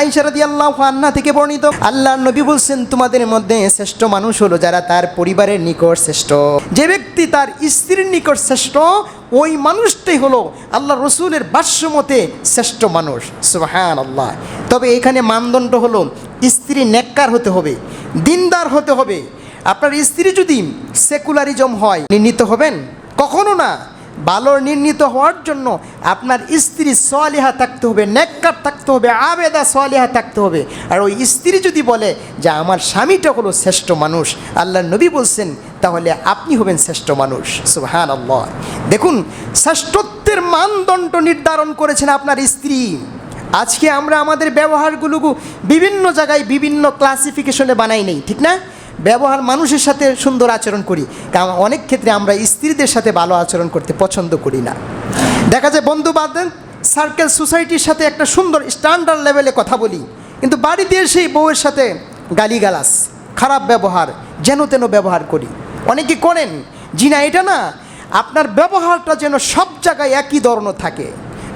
আইসা রাদিয়াল্লাহু আনহা থেকে বর্ণিত, আল্লাহ নবী বলছেন, তোমাদের মধ্যে শ্রেষ্ঠ মানুষ হলো যারা তার পরিবারের নিকট শ্রেষ্ঠ। যে ব্যক্তি তার স্ত্রীর নিকট শ্রেষ্ঠ, ওই মানুষটাই হলো আল্লাহ রসুলের বাস্যমতে শ্রেষ্ঠ মানুষ। সুবহান আল্লাহ তবে এখানে মানদণ্ড হলো, স্ত্রী নেককার হতে হবে, দিনদার হতে হবে। আপনার স্ত্রী যদি সেকুলারিজম হয় নির্ণীত হবেন? কখনো না। ভালো নির্ণীত হওয়ার জন্য আপনার স্ত্রী সোয়ালিহা থাকতে হবে, নেককার থাকতে হবে, আবেদা সোয়ালিহা থাকতে হবে। আর ওই স্ত্রী যদি বলে যে আমার স্বামীটা হলো শ্রেষ্ঠ মানুষ আল্লাহ নবী বলছেন, তাহলে আপনি হবেন শ্রেষ্ঠ মানুষ। সুহান আল্লাহ দেখুন, শ্রেষ্ঠত্বের মানদণ্ড নির্ধারণ করেছেন আপনার স্ত্রী। আজকে আমরা আমাদের ব্যবহারগুলো বিভিন্ন জায়গায় বিভিন্ন ক্লাসিফিকেশনে বানাই নেই, ঠিক না? ব্যবহার মানুষের সাথে সুন্দর আচরণ করি। কারণ অনেক ক্ষেত্রে আমরা স্ত্রীদের সাথে ভালো আচরণ করতে পছন্দ করি না। দেখা যায় বন্ধু বান্ধব সার্কেল সোসাইটির সাথে একটা সুন্দর স্ট্যান্ডার্ড লেভেলে কথা বলি। কিন্তু বাড়িতে এসেই বউয়ের সাথে গালিগালাস খারাপ ব্যবহার, যেন তেন ব্যবহার করি। অনেকে করেন, জি না, এটা না। আপনার ব্যবহারটা যেন সব জায়গায় একই ধরনের থাকে।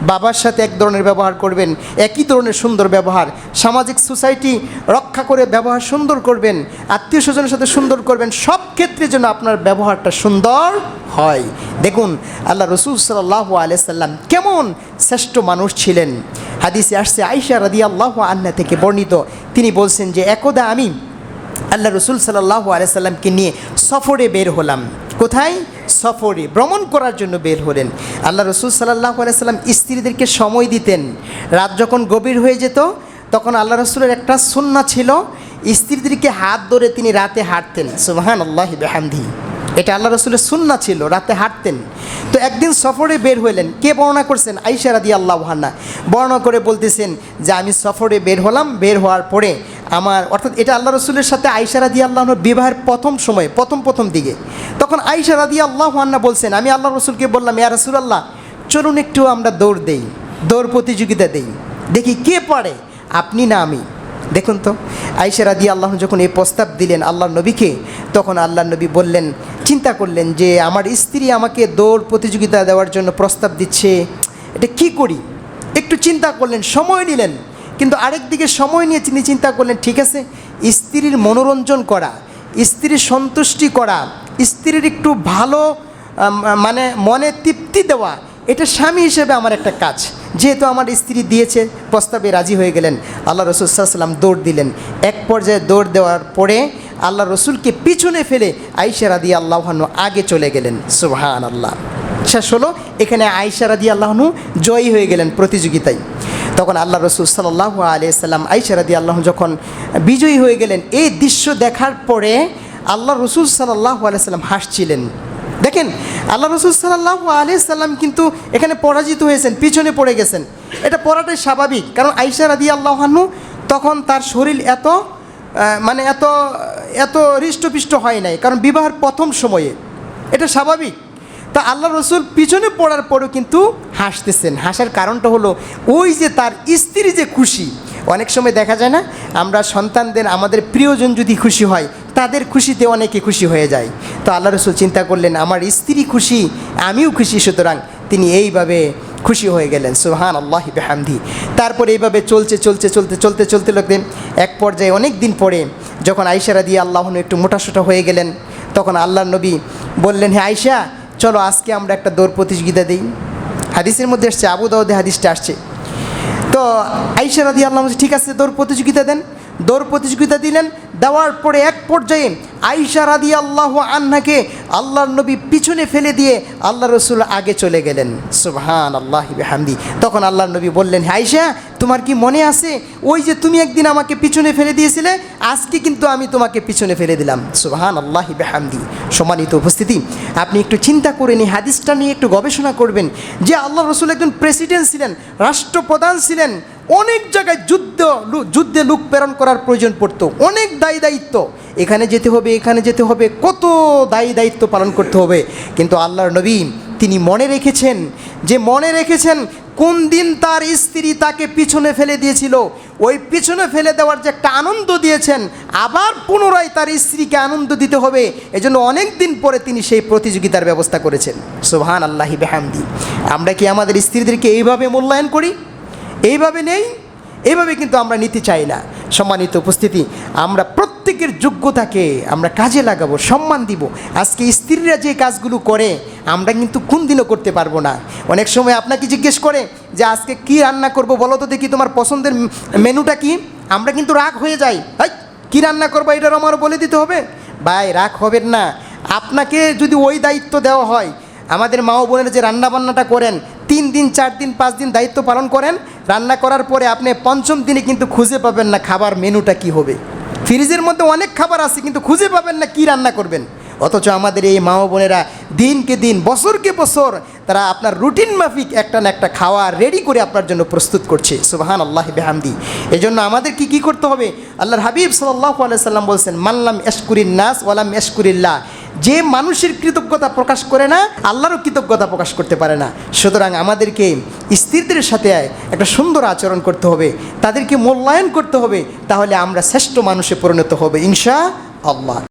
বাবার সাথে এক ধরনের ব্যবহার করবেন, একই ধরনের সুন্দর ব্যবহার। সামাজিক সোসাইটি রক্ষা করে ব্যবহার সুন্দর করবেন, আত্মীয় স্বজনের সাথে সুন্দর করবেন, সব ক্ষেত্রে যেন আপনার ব্যবহারটা সুন্দর হয়। দেখুন, আল্লাহ রসুল সাল্লাহ আলিয়াল্লাম কেমন শ্রেষ্ঠ মানুষ ছিলেন। হাদিসে আসছে আইসা রাদি আল্লাহ আন্না থেকে বর্ণিত। তিনি বলছেন যে, একদা আমি আল্লাহ রসুল সাল্লাহ আলাইসাল্লামকে নিয়ে সফরে বের হলাম। কোথায়? সফরে, ভ্রমণ করার জন্য বের হলেন। আল্লাহ রসুল সাল্লাহ আলাইসাল্লাম স্ত্রীদেরকে সময় দিতেন। রাত যখন গভীর হয়ে যেত, তখন আল্লাহ রসুলের একটা সুন্না ছিল, স্ত্রীদেরকে হাত ধরে তিনি রাতে হাঁটতেন। সুবাহান আল্লাহ বেহামদি। এটা আল্লাহ রসুলের সুন্না ছিল, রাতে হাঁটতেন। তো একদিন সফরে বের হইলেন। কে বর্ণনা করছেন? আইসা রাদি আল্লাহ বর্ণনা করে বলতেছেন যে, আমি সফরে বের হলাম। বের হওয়ার পরে আমার, অর্থাৎ এটা আল্লাহ রসুলের সাথে আইসা রাদি আল্লাহর বিবাহের প্রথম সময়, প্রথম প্রথম দিকে। তখন আইসা রাদি আল্লাহ আন্না বলছেন, আমি আল্লাহ রসুলকে বললাম, ইয়া রসুল আল্লাহ চলুন একটু আমরা দৌড় দেই, দৌড় প্রতিযোগিতা দেই। দেখি কে পারে আপনি না আমি। দেখুন তো আইসা রাদি আল্লাহ যখন এই প্রস্তাব দিলেন আল্লাহ নবীকে, তখন আল্লাহ নবী বললেন, চিন্তা করলেন যে আমার স্ত্রী আমাকে দৌড় প্রতিযোগিতা দেওয়ার জন্য প্রস্তাব দিচ্ছে, এটা কি করি? একটু চিন্তা করলেন, সময় নিলেন। কিন্তু আরেক দিকে সময় নিয়ে তিনি চিন্তা করলেন, ঠিক আছে, স্ত্রীর মনোরঞ্জন করা, স্ত্রীর সন্তুষ্টি করা, স্ত্রীর একটু ভালো মানে মনে তৃপ্তি দেওয়া, এটা স্বামী হিসেবে আমার একটা কাজ। যেহেতু আমার স্ত্রী দিয়েছে, প্রস্তাবে রাজি হয়ে গেলেন, আল্লাহ রসুল সাল্লাম দৌড় দিলেন। এক পর্যায়ে দৌড় দেওয়ার পরে আল্লাহ রসুলকে পিছনে ফেলে আইসা রাদি আল্লাহানু আগে চলে গেলেন। সুবহান আল্লাহ শেষ হলো, এখানে আইসা রাদি আল্লাহনু জয়ী হয়ে গেলেন প্রতিযোগিতায়। তখন আল্লাহ রসুল সাল্লাহ আলিয়াল্লাম আইসা রাদি আল্লাহ যখন বিজয়ী হয়ে গেলেন, এই দৃশ্য দেখার পরে আল্লাহ রসুল সাল্লাহ আলিয়াল্লাম হাসছিলেন। দেখেন, আল্লাহ রসুল সাল্লাহ আলিয়া সাল্লাম কিন্তু এখানে পরাজিত হয়েছেন, পিছনে পড়ে গেছেন। এটা পড়াটাই স্বাভাবিক, কারণ আইসা রাদি আল্লাহানু তখন তার শরীর এত মানে এত এত হৃষ্টপিষ্ট হয় নাই, কারণ বিবাহের প্রথম সময়ে। এটা স্বাভাবিক। তা আল্লাহ রসুল পিছনে পড়ার পরেও কিন্তু হাসতেছেন। হাসার কারণটা হলো ওই যে তার স্ত্রী যে খুশি, অনেক সময় দেখা যায় না, আমরা সন্তানদের, আমাদের প্রিয়জন যদি খুশি হয়, তাদের খুশিতে অনেকে খুশি হয়ে যায়। তো আল্লাহ রসুল চিন্তা করলেন, আমার স্ত্রী খুশি, আমিও খুশি, সুতরাং তিনি এইভাবে খুশি হয়ে গেলেন। সুহান আল্লাহ বেহামদি। তারপর এইভাবে চলছে চলছে, চলতে চলতে চলতে লাগলেন। এক পর্যায়ে অনেক দিন পরে যখন আইসারা দিয়ে আল্লাহন একটু মোটাসোটা হয়ে গেলেন, তখন আল্লাহ নবী বললেন হ্যাঁ আয়সা চলো আজকে আমরা একটা দৌড় প্রতিযোগিতা দিই। হাদিসের মধ্যে এসছে আবু দাউদে হাদিসটা আসছে। তো আইসা রাদি আল্লাহ ঠিক আছে, দৌড় প্রতিযোগিতা দেন। দৌড় প্রতিযোগিতা দিলেন দেওয়ার পরে এক পর্যায়ে আইসা রাদি আল্লাহ আন্নাকে আল্লাহর নবী পিছনে ফেলে দিয়ে আল্লাহ রসুল আগে চলে গেলেন। সুবহান আল্লাহ হামদি তখন আল্লাহর নবী বললেন "হ্যাঁ, আইসা তোমার কি মনে আছে? ওই যে তুমি একদিন আমাকে পিছনে ফেলে দিয়েছিলে আজকে কিন্তু আমি তোমাকে পিছনে ফেলে দিলাম। সুবহান আল্লাহ বেহামদি। সম্মানিত উপস্থিতি আপনি একটু চিন্তা করে নিয়ে হাদিসটা নিয়ে একটু গবেষণা করবেন যে আল্লাহ রসুল একজন প্রেসিডেন্ট ছিলেন রাষ্ট্রপ্রধান ছিলেন অনেক জায়গায় যুদ্ধ যুদ্ধে লোক প্রেরণ করার প্রয়োজন পড়তো। অনেক দায়ী দায়িত্ব। এখানে যেতে হবে, এখানে যেতে হবে, কত দায়ী দায়িত্ব পালন করতে হবে। কিন্তু আল্লাহর নবী তিনি মনে রেখেছেন যে মনে রেখেছেন কোন দিন তার স্ত্রী তাকে পিছনে ফেলে দিয়েছিল। ওই পিছনে ফেলে দেওয়ার যে একটা আনন্দ দিয়েছেন, আবার পুনরায় তার স্ত্রীকে আনন্দ দিতে হবে। এজন্য অনেক দিন পরে তিনি সেই প্রতিযোগিতার ব্যবস্থা করেছেন। সোহান আল্লাহি বেহামদি। আমরা কি আমাদের স্ত্রীদেরকে এইভাবে মূল্যায়ন করি? এইভাবে নেই, এইভাবে কিন্তু আমরা নিতে চাই না। সম্মানিত উপস্থিতি, আমরা প্রত্যেকের যোগ্যতাকে আমরা কাজে লাগাবো, সম্মান দিব। আজকে স্ত্রীরা যে কাজগুলো করে, আমরা কিন্তু কোন দিনও করতে পারব না। অনেক সময় আপনাকে জিজ্ঞেস করে যে, আজকে কি রান্না করব? বলো তো দেখি তোমার পছন্দের মেনুটা কি? আমরা কিন্তু রাগ হয়ে যাই। হাই কী রান্না করব? এটার আমারও বলে দিতে হবে। ভাই, রাগ হবেন না। আপনাকে যদি ওই দায়িত্ব দেওয়া হয়, আমাদের মা বোনের যে রান্নাবান্নাটা করেন, তিন দিন, চার দিন, পাঁচ দিন দায়িত্ব পালন করেন রান্না করার পরে আপনি পঞ্চম দিনে কিন্তু খুঁজে পাবেন না খাবার মেনুটা কি হবে। ফ্রিজের মধ্যে অনেক খাবার আছে, কিন্তু খুঁজে পাবেন না কি রান্না করবেন। অথচ আমাদের এই মা বোনেরা দিনকে দিন, বছরকে বছর তারা আপনার রুটিন মাফিক একটা না একটা খাওয়া রেডি করে আপনার জন্য প্রস্তুত করছে। সুবাহান আল্লাহ বেহামদি। এই জন্য আমাদের কি কি করতে হবে? আল্লাহর হাবিব সাল্লাহ সাল্লাম বলছেন মাল্লাম এশকুরিন নাস ওয়ালাম এশকুরিল্লাহ যে মানুষের কৃতজ্ঞতা প্রকাশ করে না, আল্লাহরও কৃতজ্ঞতা প্রকাশ করতে পারে না। সুতরাং আমাদেরকে স্ত্রীদের সাথে একটা সুন্দর আচরণ করতে হবে, তাদেরকে মূল্যায়ন করতে হবে, তাহলে আমরা শ্রেষ্ঠ মানুষে পরিণত হবে ইনশা আল্লাহ